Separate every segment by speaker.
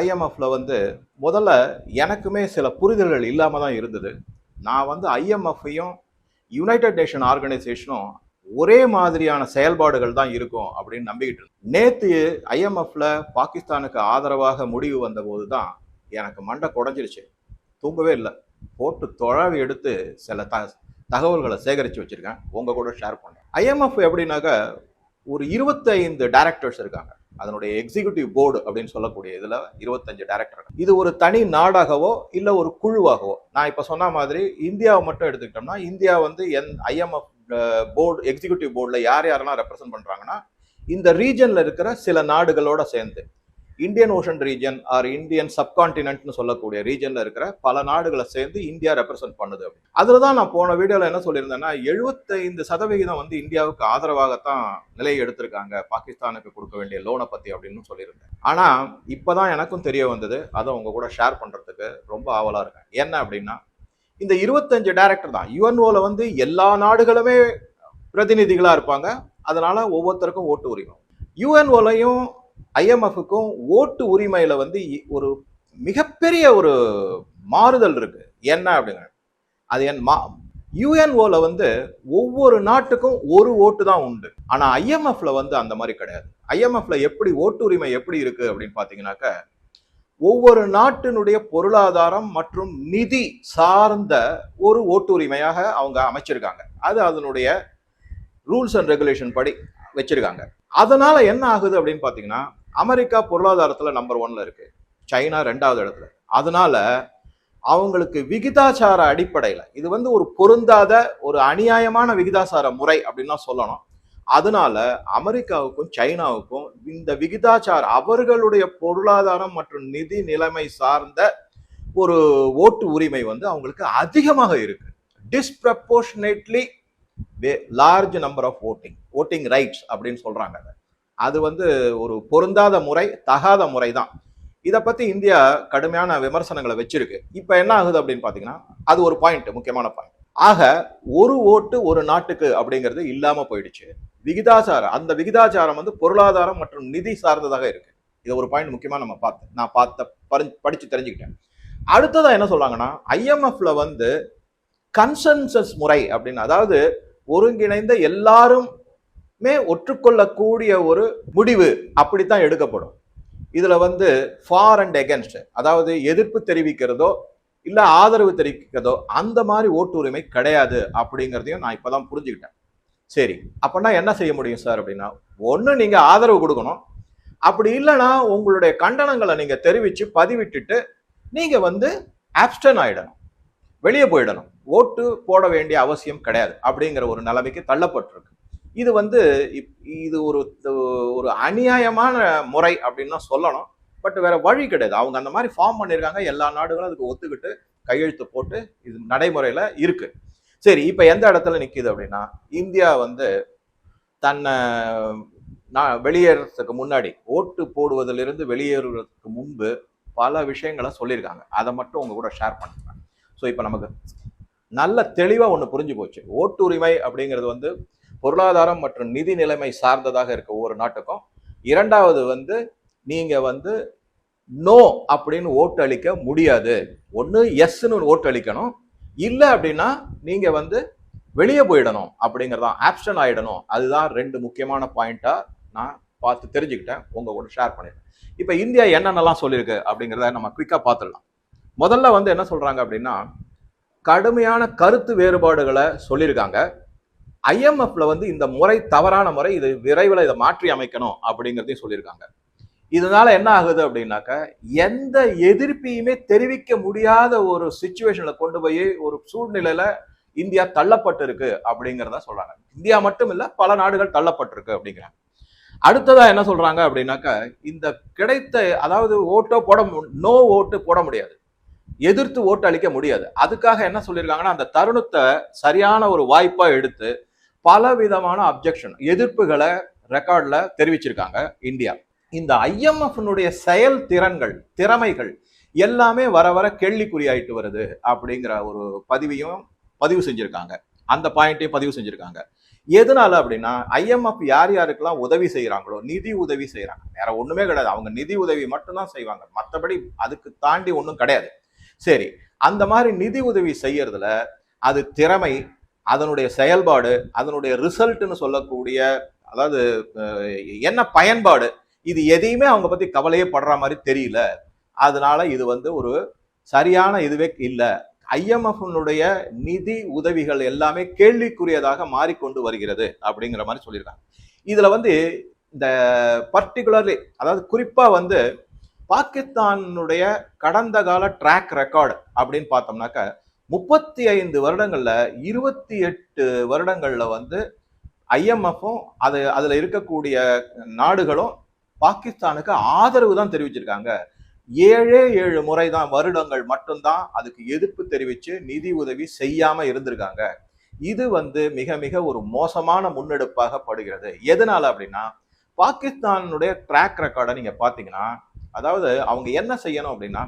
Speaker 1: ஐஎம்எஃப்ல வந்து முதல்ல எனக்குமே சில புரிதல்கள் இல்லாமல் தான் இருந்தது. நான் வந்து ஐஎம்எஃப்பையும் யுனைடெட் நேஷன் ஆர்கனைசேஷனும் ஒரே மாதிரியான செயல்பாடுகள் தான் இருக்கும் அப்படின்னு நம்பிக்கிட்டு இருந்தேன். நேற்று ஐஎம்எஃப்ல பாகிஸ்தானுக்கு ஆதரவாக முடிவு வந்தபோது தான் எனக்கு மண்டை குடஞ்சிருச்சு. தூங்கவே இல்லை. போட்டு தொழவி எடுத்து சில த தகவல்களை சேகரித்து வச்சுருக்கேன். உங்கள் கூட ஷேர் பண்ணேன் ஐஎம்எஃப் எப்படின்னாக்க ஒரு இருபத்தைந்து டைரக்டர்ஸ் இருக்காங்க. அதனுடைய எக்ஸிகியூட்டிவ் போர்டு அப்படின்னு சொல்லக்கூடிய இதில் இருபத்தஞ்சு டேரக்டர் இது ஒரு தனி நாடாகவோ இல்லை ஒரு குழுவாகவோ. நான் இப்போ சொன்ன மாதிரி இந்தியாவை மட்டும் எடுத்துக்கிட்டோம்னா இந்தியா வந்து என் ஐஎம்எஃப் போர்டு எக்ஸிகியூட்டிவ் போர்டில் யார் யாரெல்லாம் ரெப்ரசென்ட் பண்ணுறாங்கன்னா இந்த ரீஜனில் இருக்கிற சில நாடுகளோட சேர்ந்து. Indian ocean region or Indian சப்கான்டினென்ட்னு சொல்லக்கூடிய ரீஜன்ல இருக்கிற பல நாடுகளை சேர்ந்து இந்தியா ரெப்ரசென்ட் பண்ணுது அதில் தான் நான் போன வீடியோவில் என்ன சொல்லியிருந்தேன்னா எழுபத்தைந்து சதவிகிதம் வந்து இந்தியாவுக்கு ஆதரவாகத்தான் நிலை எடுத்திருக்காங்க. பாகிஸ்தானுக்கு கொடுக்க வேண்டிய லோனை பற்றி அப்படின்னு சொல்லியிருந்தேன். ஆனால் இப்போ தான் எனக்கும் தெரிய வந்தது. அதை உங்கள் கூட ஷேர் பண்ணுறதுக்கு ரொம்ப ஆவலாக இருக்கேன். என்ன அப்படின்னா இந்த இருபத்தஞ்சு டேரக்டர் தான். யுஎன்ஓவில் வந்து எல்லா நாடுகளுமே பிரதிநிதிகளாக இருப்பாங்க. அதனால் ஒவ்வொருத்தருக்கும் ஓட்டு உரிமை. யுஎன்ஓலையும் ஐஎம்எஃப்க்கும் ஓட்டு உரிமையில் வந்து இ- ஒரு மிகப்பெரிய ஒரு மாறுதல் இருக்கு. என்ன அப்படிங்க அது என் மா யூஎன்ஓவில் வந்து ஒவ்வொரு நாட்டுக்கும் ஒரு ஓட்டு தான் உண்டு. ஆனா ஐஎம்எஃப்ல வந்து அந்த மாதிரி கிடையாது. ஐஎம்எஃப்ல எப்படி ஓட்டு உரிமை எப்படி இருக்கு அப்படின்னு பாத்தீங்கன்னாக்க ஒவ்வொரு நாட்டினுடைய பொருளாதாரம் மற்றும் நிதி சார்ந்த ஒரு ஓட்டு உரிமையாக அவங்க அமைச்சிருக்காங்க. அது அதனுடைய ரூல்ஸ் அண்ட் ரெகுலேஷன் படி வச்சிருக்காங்க. அதனால என்ன ஆகுது அப்படின்னு பாத்தீங்கன்னா அமெரிக்கா பொருளாதாரத்தில் நம்பர் ஒன்ல இருக்கு. சைனா ரெண்டாவது இடத்துல. அதனால அவங்களுக்கு விகிதாச்சார அடிப்படையில் இது வந்து ஒரு பொருந்தாத ஒரு அநியாயமான விகிதாசார முறை அப்படின்னு தான் சொல்லணும். அதனால அமெரிக்காவுக்கும் சைனாவுக்கும் இந்த விகிதாச்சார அவர்களுடைய பொருளாதாரம் மற்றும் நிதி நிலைமை சார்ந்த ஒரு ஓட்டு உரிமை வந்து அவங்களுக்கு அதிகமாக இருக்கு. Disproportionately large number of voting voting rights அப்படின்னு சொல்றாங்க அது வந்து ஒரு பொருந்தாத முறை தகாத முறை தான் இதை பற்றி இந்தியா கடுமையான விமர்சனங்களை வச்சிருக்கு. இப்போ என்ன ஆகுது அப்படின்னு பார்த்தீங்கன்னா அது ஒரு பாயிண்ட் முக்கியமான பாயிண்ட் ஆக ஒரு ஓட்டு ஒரு நாட்டுக்கு அப்படிங்கிறது இல்லாமல் போயிடுச்சு. விகிதாச்சாரம் அந்த விகிதாச்சாரம் வந்து பொருளாதாரம் மற்றும் நிதி சார்ந்ததாக இருக்கு. இது ஒரு பாயிண்ட் முக்கியமாக நம்ம பார்த்து நான் பார்த்த பரி- படித்து தெரிஞ்சுக்கிட்டேன். அடுத்ததாக என்ன சொல்கிறாங்கன்னா ஐஎம்எஃப்ல வந்து கன்சன்சஸ் முறை அப்படின்னு அதாவது ஒருங்கிணைந்த எல்லாரும் ஒற்றுக்கொள்ளக்கூடிய ஒரு முடிவு அப்படித்தான் எடுக்கப்படும். இதில் வந்து ஃபார் அண்ட் எகென்ஸ்ட் அதாவது எதிர்ப்பு தெரிவிக்கிறதோ இல்லை ஆதரவு தெரிவிக்கிறதோ அந்த மாதிரி ஓட்டுரிமை கிடையாது அப்படிங்கிறதையும் நான் இப்போ தான் புரிஞ்சுக்கிட்டேன். சரி அப்படின்னா என்ன செய்ய முடியும் சார் அப்படின்னா ஒன்று நீங்கள் ஆதரவு கொடுக்கணும். அப்படி இல்லைன்னா உங்களுடைய கண்டனங்களை நீங்கள் தெரிவித்து பதிவிட்டுட்டு நீங்கள் வந்து ஆப்ஸ்டன் ஆகிடணும் வெளியே போயிடணும். ஓட்டு போட வேண்டிய அவசியம் கிடையாது அப்படிங்கிற ஒரு நிலைமைக்கு தள்ளப்பட்டிருக்கு. இது வந்து இப்- இது ஒரு ஒரு அநியாயமான முறை அப்படின்னு தான் சொல்லணும். பட் வேற வழி கிடையாது. அவங்க அந்த மாதிரி ஃபார்ம் பண்ணியிருக்காங்க. எல்லா நாடுகளும் அதுக்கு ஒத்துக்கிட்டு கையெழுத்து போட்டு இது நடைமுறையில் இருக்கு. சரி இப்போ எந்த இடத்துல நிற்கிது அப்படின்னா இந்தியா வந்து தன்னை நான் வெளியேறதுக்கு முன்னாடி ஓட்டு போடுவதிலிருந்து வெளியேறுவதற்கு முன்பு பல விஷயங்களை சொல்லியிருக்காங்க. அதை மட்டும் உங்க கூட ஷேர் பண்ணுறேன் ஸோ இப்போ நமக்கு நல்ல தெளிவாக ஒன்று புரிஞ்சு போச்சு. ஓட்டு உரிமை அப்படிங்கிறது வந்து பொருளாதாரம் மற்றும் நிதி நிலைமை சார்ந்ததாக இருக்க ஒவ்வொரு நாட்டுக்கும். இரண்டாவது வந்து நீங்க வந்து நோ அப்படின்னு ஓட்டு அளிக்க முடியாது. ஒன்று எஸ்ன்னு ஓட்டு அளிக்கணும். இல்லை அப்படின்னா நீங்க வந்து வெளியே போயிடணும் அப்படிங்கிறதான் ஆப்ஷன் ஆயிடணும். அதுதான் ரெண்டு முக்கியமான பாயிண்டா நான் பார்த்து தெரிஞ்சுக்கிட்டேன். உங்க கூட ஷேர் பண்ணிடுறேன் இப்போ இந்தியா என்னென்னலாம் சொல்லியிருக்கு அப்படிங்கிறத நம்ம குயிக்காக பார்த்துடலாம். முதல்ல வந்து என்ன சொல்றாங்க அப்படின்னா கடுமையான கருத்து வேறுபாடுகளை சொல்லியிருக்காங்க. ஐஎம்எஃப்ல வந்து இந்த முறை தவறான முறை இது விரைவில் இதை மாற்றி அமைக்கணும் அப்படிங்கிறதையும் சொல்லியிருக்காங்க. இதனால என்ன ஆகுது அப்படின்னாக்க எந்த எதிர்ப்பையுமே தெரிவிக்க முடியாத ஒரு சுச்சுவேஷன்ல கொண்டு போய் ஒரு சூழ்நிலையில இந்தியா தள்ளப்பட்டு இருக்கு அப்படிங்கிறத சொல்றாங்க. இந்தியா மட்டும் இல்ல பல நாடுகள் தள்ளப்பட்டிருக்கு அப்படிங்கிறாங்க. அடுத்ததா என்ன சொல்றாங்க அப்படின்னாக்க இந்த கிடைத்த அதாவது ஓட்டோ போட நோ ஓட்டு போட முடியாது. எதிர்த்து ஓட்டு அளிக்க முடியாது. அதுக்காக என்ன சொல்லியிருக்காங்கன்னா அந்த தருணத்தை சரியான ஒரு வாய்ப்பா எடுத்து பல விதமான அப்ஜெக்ஷன் எதிர்ப்புகளை ரெக்கார்டில் தெரிவிச்சிருக்காங்க இந்தியா. இந்த ஐஎம்எஃப்னுடைய செயல் திறன்கள் திறமைகள் எல்லாமே வர வர கேள்விக்குறியாயிட்டு வருது அப்படிங்கிற ஒரு பதிவையும் பதிவு செஞ்சுருக்காங்க. அந்த பாயிண்ட்டையும் பதிவு செஞ்சுருக்காங்க. எதனால அப்படின்னா ஐஎம்எஃப் யார் யாருக்கெல்லாம் உதவி செய்கிறாங்களோ நிதி உதவி செய்கிறாங்க வேற ஒன்றுமே கிடையாது. அவங்க நிதி உதவி மட்டும்தான் செய்வாங்க. மற்றபடி அதுக்கு தாண்டி ஒன்றும் கிடையாது. சரி அந்த மாதிரி நிதி உதவி செய்யறதுல அது திறமை அதனுடைய செயல்பாடு அதனுடைய ரிசல்ட்னு சொல்லக்கூடிய அதாவது என்ன பயன்பாடு இது எதையுமே அவங்க பற்றி கவலையே படுற மாதிரி தெரியல. அதனால இது வந்து ஒரு சரியான இதுவே இல்லை. ஐஎம்எஃப்னுடைய நிதி உதவிகள் எல்லாமே கேள்விக்குரியதாக மாறிக்கொண்டு வருகிறது அப்படிங்கிற மாதிரி சொல்லியிருக்காங்க. இதில் வந்து இந்த பர்டிகுலர்லி அதாவது குறிப்பாக வந்து பாகிஸ்தானுடைய கடந்த கால ட்ராக் ரெக்கார்டு அப்படின்னு பார்த்தோம்னாக்க முப்பத்தி ஐந்து வருடங்கள்ல இருபத்தி எட்டு வருடங்கள்ல வந்து ஐஎம்எஃப்பும் அது அதுல இருக்கக்கூடிய நாடுகளும் பாகிஸ்தானுக்கு ஆதரவு தான் தெரிவிச்சிருக்காங்க. ஏழே ஏழு முறை தான் வருடங்கள் மட்டும்தான் அதுக்கு எதிர்ப்பு தெரிவித்து நிதி உதவி செய்யாம இருந்திருக்காங்க. இது வந்து மிக மிக ஒரு மோசமான முன்னெடுப்பாக படுகிறது. எதனால அப்படின்னா பாகிஸ்தானுடைய ட்ராக் ரெக்கார்டை நீங்க பாத்தீங்கன்னா அதாவது அவங்க என்ன செய்யணும் அப்படின்னா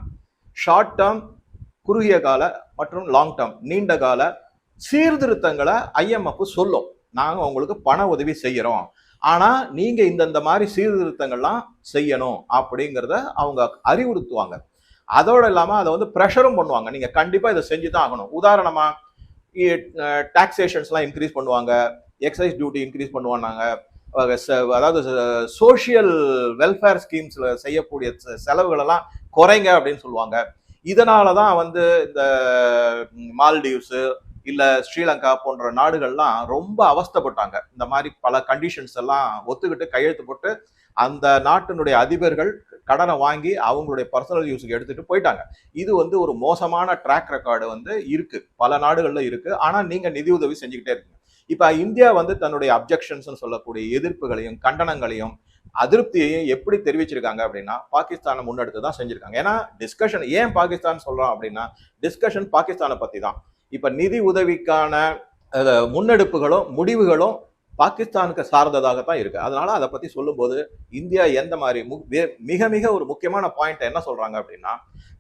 Speaker 1: ஷார்ட் டேர்ம் குறுகிய கால மற்றும் லாங் டேர்ம் நீண்ட கால சீர்திருத்தங்களை ஐஎம்எஃப் சொல்லும். நாங்கள் உங்களுக்கு பண உதவி செய்கிறோம் ஆனால் நீங்கள் இந்தந்த மாதிரி சீர்திருத்தங்கள்லாம் செய்யணும் அப்படிங்கிறத அவங்க அறிவுறுத்துவாங்க. அதோடு இல்லாமல் அதை வந்து ப்ரெஷரும் பண்ணுவாங்க. நீங்கள் கண்டிப்பாக இதை செஞ்சு தான் ஆகணும் உதாரணமாக டாக்ஸேஷன்ஸ்லாம் இன்க்ரீஸ் பண்ணுவாங்க. எக்ஸைஸ் டியூட்டி இன்க்ரீஸ் பண்ணுவாங்க. ச- அதாவது சோஷியல் வெல்ஃபேர் ஸ்கீம்ஸில் செய்யக்கூடிய செ- செலவுகளெல்லாம் குறைங்க அப்படின்னு சொல்லுவாங்க. இதனால தான் வந்து இந்த மால்டீவ்ஸு இல்லை ஸ்ரீலங்கா போன்ற நாடுகள்லாம் ரொம்ப அவஸ்தைப்பட்டாங்க. இந்த மாதிரி பல கண்டிஷன்ஸ் எல்லாம் ஒத்துக்கிட்டு கையெழுத்து போட்டு அந்த நாட்டினுடைய அதிபர்கள் கடனை வாங்கி அவங்களுடைய பர்சனல் யூஸுக்கு எடுத்துட்டு போயிட்டாங்க. இது வந்து ஒரு மோசமான ட்ராக் ரெக்கார்டு வந்து இருக்கு. பல நாடுகள்ல இருக்கு. ஆனா நீங்க நிதியுதவி செஞ்சுக்கிட்டே இருக்கீங்க. இப்ப இந்தியா வந்து தன்னுடைய அப்ஜெக்ஷன்ஸ் சொல்லக்கூடிய எதிர்ப்புகளையும் கண்டனங்களையும் அதிருப்தியையும் எப்படி தெரிவிச்சிருக்காங்க அப்படின்னா பாகிஸ்தானை முன்னெடுத்து தான் செஞ்சிருக்காங்க. ஏன்னா டிஸ்கஷன் ஏன் பாகிஸ்தான் சொல்றோம் அப்படின்னா டிஸ்கஷன் பாகிஸ்தானை பத்தி தான். இப்ப நிதி உதவிக்கான முன்னெடுப்புகளும் முடிவுகளும் பாகிஸ்தானுக்கு சார்ந்ததாகத்தான் இருக்கு. அதனால அதை பத்தி சொல்லும்போது இந்தியா எந்த மாதிரி மு- மிக மிக ஒரு முக்கியமான பாயிண்ட் என்ன சொல்றாங்க அப்படின்னா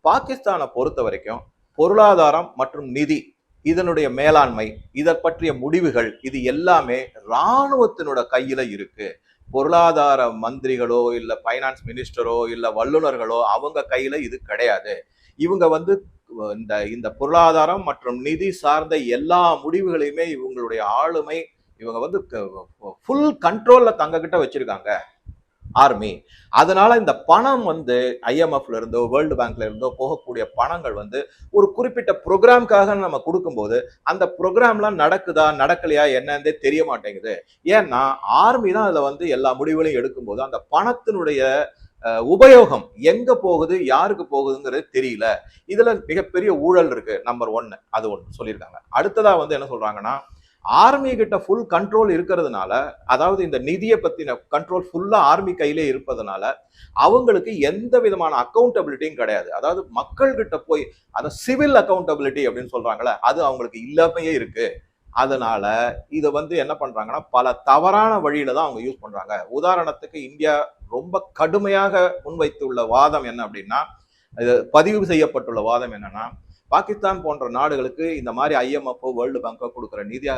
Speaker 1: பாகிஸ்தானை பொறுத்த வரைக்கும் பொருளாதாரம் மற்றும் நிதி இதனுடைய மேலாண்மை இதை பற்றிய முடிவுகள் இது எல்லாமே இராணுவத்தினோட கையில இருக்கு. பொருளாதார மந்திரிகளோ இல்லை ஃபைனான்ஸ் மினிஸ்டரோ இல்லை வல்லுநர்களோ அவங்க கையில் இது கிடையாது. இவங்க வந்து இந்த இந்த பொருளாதாரம் மற்றும் நிதி சார்ந்த எல்லா முடிவுகளையுமே இவங்களுடைய ஆளுமை இவங்க வந்து ஃபுல் கண்ட்ரோலில் தங்க கிட்ட ஆர்மி அதனால இந்த பணம் வந்து ஐஎம்எஃப்ல இருந்தோ வேர்ல்டு பேங்க்ல இருந்தோ போகக்கூடிய பணங்கள் வந்து ஒரு குறிப்பிட்ட ப்ரோக்ராம்காக நம்ம கொடுக்கும்போது அந்த ப்ரோக்ராம்லாம் நடக்குதா நடக்கலையா என்னன்னு தெரிய மாட்டேங்குது. ஏன்னா ஆர்மி தான் அதில் வந்து எல்லா முடிவுகளையும் எடுக்கும்போது அந்த பணத்தினுடைய உபயோகம் எங்க போகுது யாருக்கு போகுதுங்கிறது தெரியல. இதுல மிகப்பெரிய ஊழல் இருக்கு நம்பர் ஒன்னு அது ஒன்று சொல்லியிருக்காங்க. அடுத்ததா வந்து என்ன சொல்றாங்கன்னா ஆர்மி கிட்ட ஃபுல் கண்ட்ரோல் இருக்கிறதுனால அதாவது இந்த நிதியை பத்தின கண்ட்ரோல் ஃபுல்லா ஆர்மி கையிலே இருப்பதனால அவங்களுக்கு எந்த விதமான அக்கௌண்டபிலிட்டியும் கிடையாது. அதாவது மக்கள் கிட்ட போய் அந்த சிவில் அக்கௌண்டபிலிட்டி அப்படின்னு சொல்றாங்கல்ல அது அவங்களுக்கு இல்லாமையே இருக்கு. அதனால இதை வந்து என்ன பண்றாங்கன்னா பல தவறான வழியில தான் அவங்க யூஸ் பண்றாங்க. உதாரணத்துக்கு இந்தியா ரொம்ப கடுமையாக முன்வைத்துள்ள வாதம் என்ன அப்படின்னா இது பதிவு செய்யப்பட்டுள்ள வாதம் என்னன்னா பாகிஸ்தான் போன்ற நாடுகளுக்கு இந்த மாதிரி ஐஎம்எஃப்ஓ வேர்ல்டு பேங்கோ கொடுக்குற நிதி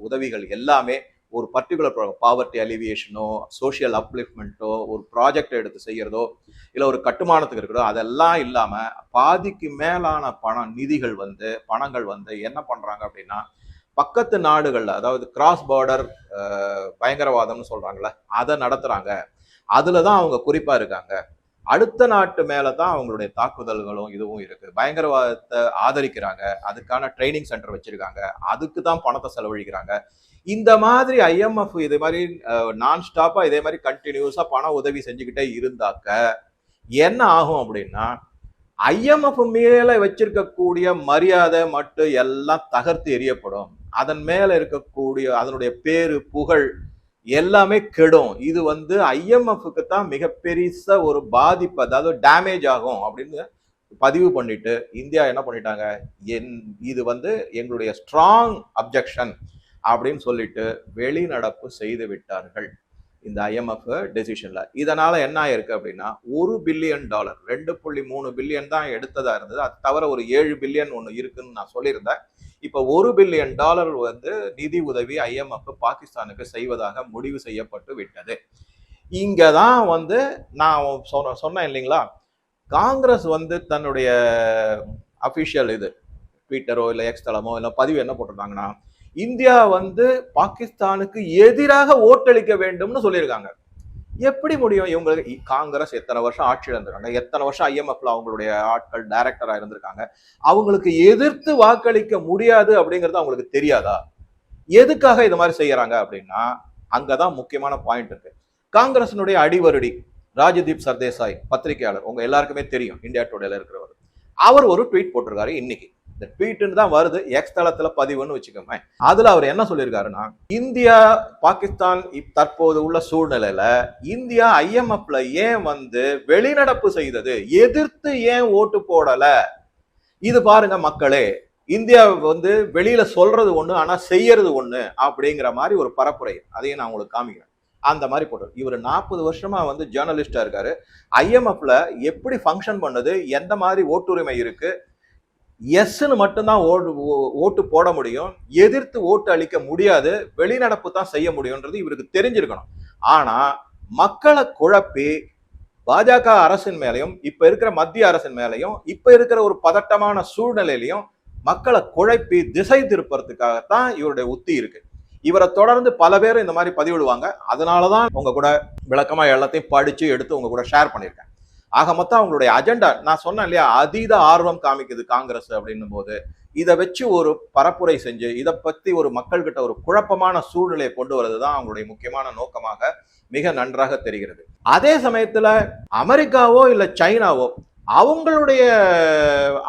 Speaker 1: உதவிகள் எல்லாமே ஒரு பர்டிகுலர் பாவர்ட்டி அலிவியேஷனோ சோஷியல் அப்லிஃப்மெண்ட்டோ ஒரு ப்ராஜெக்ட் எடுத்து செய்கிறதோ இல்லை ஒரு கட்டுமானத்துக்கு இருக்கிறதோ அதெல்லாம் இல்லாமல் பாதிக்கு மேலான பணம் நிதிகள் வந்து பணங்கள் வந்து என்ன பண்ணுறாங்க அப்படின்னா பக்கத்து நாடுகளில் அதாவது கிராஸ் பார்டர் பயங்கரவாதம்னு சொல்கிறாங்களே அதை நடத்துகிறாங்க அதில் தான் அவங்க குறிப்பாக இருக்காங்க. அடுத்த நாட்டு மேல தான் அவங்களுடைய தாக்குதல்களும் இதுவும் இருக்கு. பயங்கரவாதத்தை ஆதரிக்கிறாங்க. அதுக்கான ட்ரைனிங் சென்டர் வச்சிருக்காங்க. அதுக்கு தான் பணத்தை செலவழிக்கிறாங்க. இந்த மாதிரி ஐஎம்எஃப் இதே மாதிரி நான் ஸ்டாப்பா இதே மாதிரி கண்டினியூஸா பண உதவி செஞ்சுக்கிட்டே இருந்தாக்க என்ன ஆகும் அப்படின்னா ஐஎம்எஃப் மேல வச்சிருக்கக்கூடிய மரியாதை மட்டும் எல்லாம் தகர்த்து எரியப்படும் அதன் மேல இருக்கக்கூடிய அதனுடைய பேரு புகழ் எல்லாமே கெடும். இது வந்து ஐஎம்எஃப்க்கு தான் மிகப்பெரிய ஒரு பாதிப்பு அதாவது டேமேஜ் ஆகும் அப்படின்னு பதிவு பண்ணிட்டு இந்தியா என்ன பண்ணிட்டாங்க? என் இது வந்து எங்களுடைய ஸ்ட்ராங் அப்ஜெக்ஷன் அப்படின்னு சொல்லிட்டு வெளிநடப்பு செய்து விட்டார்கள். இந்த ஐஎம்எஃப் டெசிஷனில் இதனால் என்ன ஆயிருக்கு அப்படின்னா ஒரு பில்லியன் டாலர் ரெண்டு புள்ளி மூணு பில்லியன் தான் எடுத்ததாக இருந்தது. அது தவிர ஒரு ஏழு பில்லியன் ஒன்று இருக்குன்னு நான் சொல்லியிருந்தேன். இப்போ ஒரு பில்லியன் டாலர் வந்து நிதி உதவி ஐஎம்எஃப் பாகிஸ்தானுக்கு செய்வதாக முடிவு செய்யப்பட்டு விட்டது. இங்கே தான் வந்து நான் சொன்ன சொன்னேன் இல்லைங்களா? காங்கிரஸ் வந்து தன்னுடைய அஃபிஷியல் இது ட்விட்டரோ இல்லை எக்ஸ் தளமோ இல்லை பதிவு என்ன போட்டிருந்தாங்கன்னா இந்தியா வந்து பாகிஸ்தானுக்கு எதிராக ஓட்டளிக்க வேண்டும்னு சொல்லியிருக்காங்க. எப்படி முடியும்? இவங்களுக்கு இ- காங்கிரஸ் எத்தனை வருஷம் ஆட்சியில் இருந்திருக்காங்க? எத்தனை வருஷம் ஐஎம்எஃப்ல அவங்களுடைய ஆட்கள் டைரக்டரா இருந்திருக்காங்க? அவங்களுக்கு எதிர்த்து வாக்களிக்க முடியாது அப்படிங்கிறது அவங்களுக்கு தெரியாதா? எதுக்காக இது மாதிரி செய்யறாங்க அப்படின்னா அங்கதான் முக்கியமான பாயிண்ட் இருக்கு. காங்கிரசினுடைய அடிவருடி ராஜதீப் சர்தேசாய் பத்திரிகையாளர் உங்க எல்லாருக்குமே தெரியும் இந்தியா டுடேல இருக்கிறவர். அவர் ஒரு ட்வீட் போட்டிருக்காரு இன்னைக்கு. இந்த ட்வீட்டுன்னு தான் வருது எக்ஸ் தளத்துல பதிவுன்னு வச்சுக்கோங்க அதுல அவர் என்ன சொல்லியிருக்காருன்னா இந்தியா பாகிஸ்தான் இப் தற்போது உள்ள சூழ்நிலையில இந்தியா ஐஎம்எஃப்ல ஏன் வந்து வெளிநடப்பு செய்தது? எதிர்த்து ஏன் ஓட்டு போடல? இது பாருங்க மக்களே இந்தியா வந்து வெளியில சொல்றது ஒண்ணு ஆனா செய்யறது ஒண்ணு அப்படிங்கிற மாதிரி ஒரு பரப்புரை. அதையும் நான் உங்களுக்கு காமிக்கிறேன். அந்த மாதிரி போட்டு இவர் நாற்பது வருஷமா வந்து ஜேர்னலிஸ்டா இருக்காரு. ஐஎம்எஃப்ல எப்படி ஃபங்க்ஷன் பண்ணுது? எந்த மாதிரி ஓட்டுரிமை இருக்கு? எஸ்ன்னு மட்டும்தான் ஓட்டு ஓ- ஓட்டு போட முடியும். எதிர்த்து ஓட்டு அளிக்க முடியாது. வெளிநடப்பு தான் செய்ய முடியும்ன்றது இவருக்கு தெரிஞ்சிருக்கணும். ஆனா மக்களை குழப்பி பாஜக அரசின் மேலையும் இப்ப இருக்கிற மத்திய அரசின் மேலையும் இப்ப இருக்கிற ஒரு பதட்டமான சூழ்நிலையிலையும் மக்களை குழப்பி திசை திருப்பறதுக்காகத்தான் இவருடைய உத்தி இருக்கு. இவரை தொடர்ந்து பல பேர் இந்த மாதிரி பதிவிடுவாங்க. அதனாலதான் உங்க கூட விளக்கமா எல்லாத்தையும் படிச்சு எடுத்து உங்க கூட ஷேர் பண்ணியிருக்கேன். ஆக மொத்தம் அவங்களுடைய அஜெண்டா நான் சொன்னேன் இல்லையா அதீத ஆர்வம் காமிக்குது காங்கிரஸ் அப்படின்னும் போது இதை வச்சு ஒரு பரப்புரை செஞ்சு இதை பத்தி ஒரு மக்கள்கிட்ட ஒரு குழப்பமான சூழ்நிலையை கொண்டு வரது தான் அவங்களுடைய முக்கியமான நோக்கமாக மிக நன்றாக தெரிகிறது. அதே சமயத்துல அமெரிக்காவோ இல்ல சைனாவோ அவங்களுடைய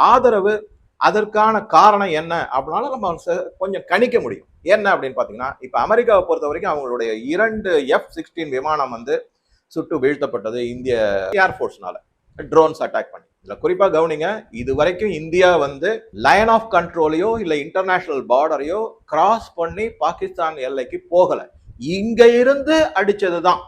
Speaker 1: ஆதரவு அதற்கான காரணம் என்ன அப்படின்னால நம்ம ச- கொஞ்சம் கணிக்க முடியும். என்ன அப்படின்னு பாத்தீங்கன்னா இப்ப அமெரிக்காவை பொறுத்த வரைக்கும் அவங்களுடைய இரண்டு எஃப் சிக்ஸ்டீன் விமானம் வந்து சுட்டு வீழ்த்தப்பட்டது இந்திய ஏர்ஃபோர்ஸ்னால ட்ரோன்ஸ் அட்டாக் பண்ணி. இதில் குறிப்பாக கவனிங்க இது வரைக்கும் இந்தியா வந்து லைன் ஆஃப் கண்ட்ரோலையோ இல்லை இன்டர்நேஷனல் பார்டரையோ கிராஸ் பண்ணி பாகிஸ்தான் எல்லைக்கு போகலை. இங்கே இருந்து அடிச்சதுதான்.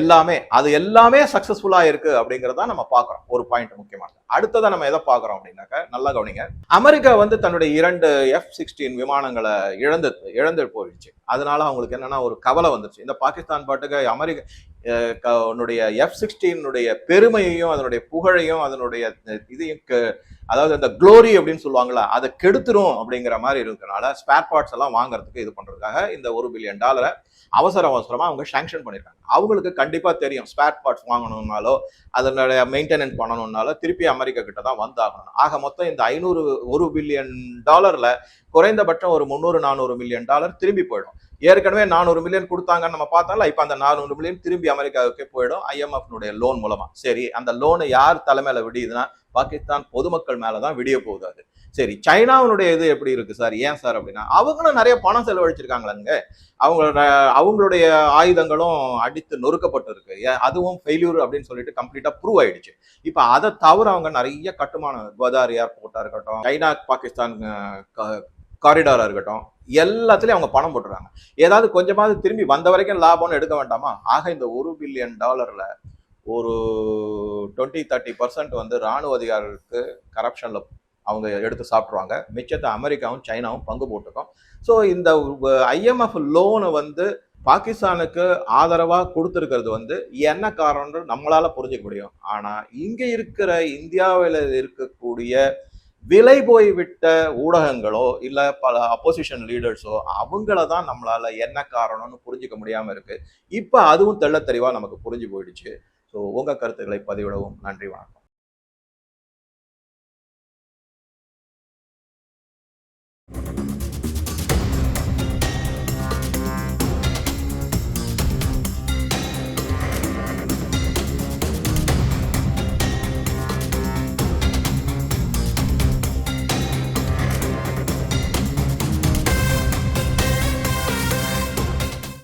Speaker 1: எல்லாமே அது எல்லாமே சக்ஸஸ்ஃபுல்லாக இருக்கு அப்படிங்கிறத நம்ம பார்க்குறோம். ஒரு பாயிண்ட் முக்கியமானது. அடுத்ததாக நம்ம எதை பார்க்குறோம் அப்படின்னாக்க நல்லா கவனிங்க. அமெரிக்கா வந்து தன்னுடைய இரண்டு எஃப் சிக்ஸ்டீன் விமானங்களை இழந்து இழந்து போயிடுச்சு. அதனால அவங்களுக்கு என்னன்னா ஒரு கவலை வந்துருச்சு. இந்த பாகிஸ்தான் பாட்டுக்கு அமெரிக்க உன்னுடைய எஃப் சிக்ஸ்டீனுடைய பெருமையையும் அதனுடைய புகழையும் அதனுடைய இதையும் அதாவது அந்த க்ளோரி அப்படின்னு சொல்லுவாங்களா அதை கெடுத்துரும் அப்படிங்கிற மாதிரி இருக்கனால ஸ்பேர் பார்ட்ஸ் எல்லாம் வாங்குறதுக்கு இது பண்றதுக்காக இந்த ஒரு பில்லியன் டாலரை அவசர அவசரமா அவங்க சாங்ஷன் பண்ணியிருக்காங்க அவங்களுக்கு கண்டிப்பா தெரியும் ஸ்பேர் பார்ட்ஸ் வாங்கணும்னாலோ அதனுடைய மெயின்டெனன்ஸ் பண்ணணும்னாலோ திருப்பி அமெரிக்கா கிட்ட தான் வந்தாகணும். ஆக மொத்தம் இந்த ஐநூறு ஒரு பில்லியன் டாலர்ல குறைந்தபட்சம் ஒரு முந்நூறு நானூறு மில்லியன் டாலர் திரும்பி போயிடும். ஏற்கனவே நானூறு மில்லியன் கொடுத்தாங்கன்னு நம்ம பார்த்தாலும் இப்போ அந்த நானூறு மில்லியன் திரும்பி அமெரிக்காவுக்கே போயிடும். ஐஎம்எஃப்னுடைய லோன் மூலமா. சரி அந்த லோனை யார் தலைமையில விடியுதுன்னா பாகிஸ்தான் பொதுமக்கள் மேலதான் விடிய போகுது அது. சரி சைனாவுடைய இது எப்படி இருக்கு சார்? ஏன் சார் அப்படின்னா அவங்களும் நிறைய பணம் செலவழிச்சிருக்காங்களாங்க. அவங்களோட அவங்களுடைய ஆயுதங்களும் அடித்து நொறுக்கப்பட்டு இருக்கு ஏன் அதுவும் ஃபெயில்யூர் அப்படின்னு சொல்லிட்டு கம்ப்ளீட்டா ப்ரூவ் ஆயிடுச்சு. இப்போ அதை தவிர அவங்க நிறைய கட்டுமான பதார் ஏர்போர்ட்டா இருக்கட்டும் சைனா பாகிஸ்தான் காரிடாராக இருக்கட்டும் எல்லாத்துலேயும் அவங்க பணம் போட்டுறாங்க. ஏதாவது கொஞ்சமாவது திரும்பி வந்த வரைக்கும் லாபம்னு எடுக்க வேண்டாமா? ஆக இந்த ஒரு பில்லியன் டாலரில் ஒரு டுவெண்ட்டி தேர்ட்டி பர்சன்ட் வந்து ராணுவ அதிகாரிகளுக்கு கரப்ஷனில் அவங்க எடுத்து சாப்பிட்ருவாங்க மிச்சத்தை அமெரிக்காவும் சைனாவும் பங்கு போட்டுக்கும். ஸோ இந்த ஐஎம்எஃப் லோனை வந்து பாகிஸ்தானுக்கு ஆதரவாக கொடுத்துருக்கிறது வந்து என்ன காரணம்னு நம்மளால் புரிஞ்சுக்க முடியும். ஆனால் இங்கே இருக்கிற இந்தியாவில் இருக்கக்கூடிய விலை போய்விட்ட ஊடகங்களோ இல்லை பல அப்போசிஷன் லீடர்ஸோ அவங்கள தான் நம்மளால என்ன காரணம்னு புரிஞ்சிக்க முடியாமல் இருக்கு. இப்போ அதுவும் தெள்ளத் நமக்கு புரிஞ்சு போயிடுச்சு. ஸோ உங்கள் கருத்துக்களை பதிவிடவும் நன்றி வணக்கம்.